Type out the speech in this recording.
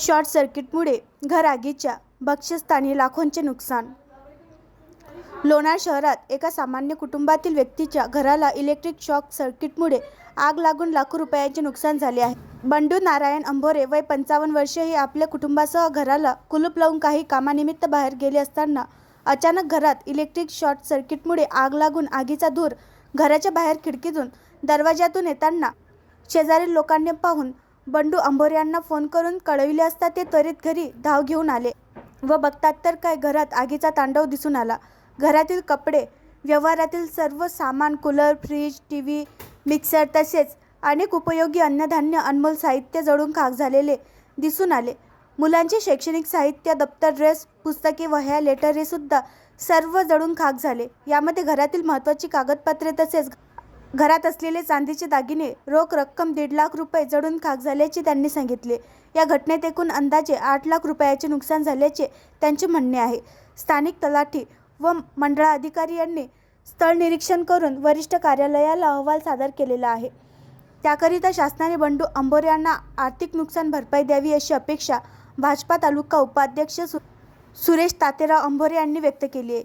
Short सर्किटमुळे घर आगीच्या बक्षस्थानी लाखोंचे नुकसान. लोणार शहरात एका सामान्य कुटुंबातील व्यक्तीच्या घराला इलेक्ट्रिक शॉक सर्किटमुळे आग लागून लाखो रुपयांचे नुकसान झाले आहे. बंडू नारायण अंभोरे वय पंचावन्न वर्षे हे आपल्या कुटुंबासह घराला कुलूप लावून काही कामानिमित्त बाहेर गेले असताना अचानक घरात इलेक्ट्रिक शॉर्ट सर्किटमुळे आग लागून आगीचा धूर घराच्या बाहेर खिडकीतून दरवाज्यातून येताना शेजारील लोकांनी पाहून बंडू अंभोरे यांना फोन करून कळविले असता ते त्वरित घरी धाव घेऊन आले व बघतात तर काय घरात आगीचा तांडव दिसून आला. घरातील कपडे व्यवहारातील सर्व सामान cooler fridge T V mixer तसेच अनेक उपयोगी अन्नधान्य अनमोल साहित्य जळून खाक झालेले दिसून आले. मुलांचे शैक्षणिक साहित्य दप्तर ड्रेस पुस्तके वह्या लेटर हे सुद्धा सर्व जळून खाक झाले. यामध्ये घरातील महत्त्वाची कागदपत्रे तसेच घरात असलेले चांदीचे दागिने रोख रक्कम दीड लाख रुपये जडून खाक झाल्याचे त्यांनी सांगितले. या घटनेत एकूण अंदाजे आठ लाख रुपयाचे नुकसान झाल्याचे त्यांचे म्हणणे आहे. स्थानिक तलाठी व मंडळाधिकारी यांनी स्थळ निरीक्षण करून वरिष्ठ कार्यालयाला अहवाल सादर केलेला आहे. त्याकरिता शासनाने बंडू अंबोरे यांना आर्थिक नुकसान भरपाई द्यावी अशी अपेक्षा भाजपा तालुका उपाध्यक्ष सु सुरेश तातेराव अंभोरे यांनी व्यक्त केली आहे.